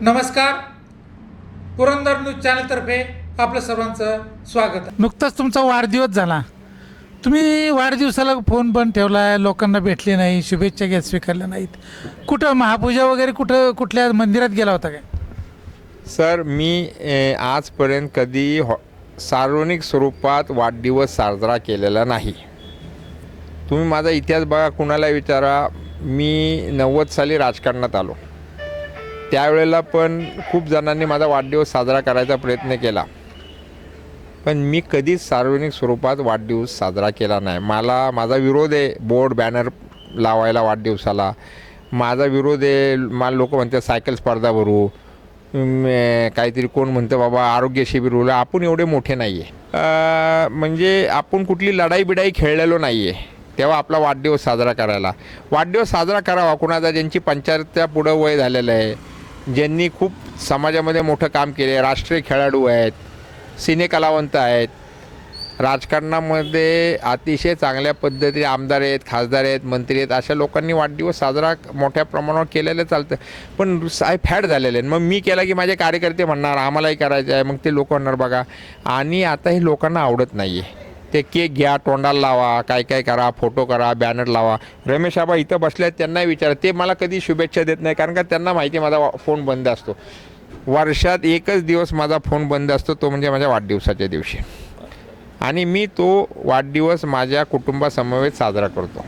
नमस्कार. पुरंदर न्यूज चॅनलतर्फे आपलं सर्वांचं स्वागत. नुकताच तुमचा वाढदिवस झाला. तुम्ही वाढदिवसाला फोन बंद ठेवला आहे लोकांना भेटले नाही शुभेच्छा घ्या स्वीकारल्या नाहीत. कुठं महापूजा वगैरे कुठं कुठल्या मंदिरात गेला होता काय? सर मी ए, आजपर्यंत कधी हॉ सार्वजनिक स्वरूपात वाढदिवस साजरा केलेला नाही. तुम्ही माझा इतिहास बघा कुणाला विचारा. मी नव्वद साली राजकारणात आलो. त्यावेळेला पण खूप जणांनी माझा वाढदिवस साजरा करायचा प्रयत्न केला. पण मी कधीच सार्वजनिक स्वरूपात वाढदिवस साजरा केला नाही. मला माझा विरोध आहे बोर्ड बॅनर लावायला वाढदिवसाला. माझा विरोध आहे मला लोक म्हणतात सायकल स्पर्धा भरू. काहीतरी कोण म्हणतं बाबा आरोग्य शिबिर बोलू आपण एवढे मोठे नाही आहे म्हणजे आपण कुठली लढाई बिडाई खेळलेलो नाही आहे तेव्हा आपला वाढदिवस साजरा करायला. वाढदिवस साजरा करावा. कुणाचा ज्यांची पंचायतच्या पुढं वय झालेलं आहे. ज्यांनी खूप समाजामध्ये मोठं काम केले आहे. राष्ट्रीय खेळाडू आहेत सिनेकलावंत आहेत. राजकारणामध्ये अतिशय चांगल्या पद्धतीने आमदार आहेत खासदार आहेत मंत्री आहेत. अशा लोकांनी वाढदिवस साजरा मोठ्या प्रमाणावर केलेलं चालतं. पण साय फॅड झालेले आहेत. मग मी केला की माझे कार्यकर्ते म्हणणार आम्हालाही करायचं आहे. मग ते लोक म्हणणार बघा आणि आता हे लोकांना आवडत नाही आहे ते केक घ्या तोंडाला लावा काय काय करा फोटो करा बॅनर लावा. रमेश आबा इथं बसले त्यांनाही विचारा. ते मला कधी शुभेच्छा देत नाही कारण का त्यांना माहिती माझा फोन बंद असतो. वर्षात एकच दिवस माझा फोन बंद असतो तो म्हणजे माझ्या वाढदिवसाच्या दिवशी. आणि मी तो वाढदिवस माझ्या कुटुंबासमवेत साजरा करतो.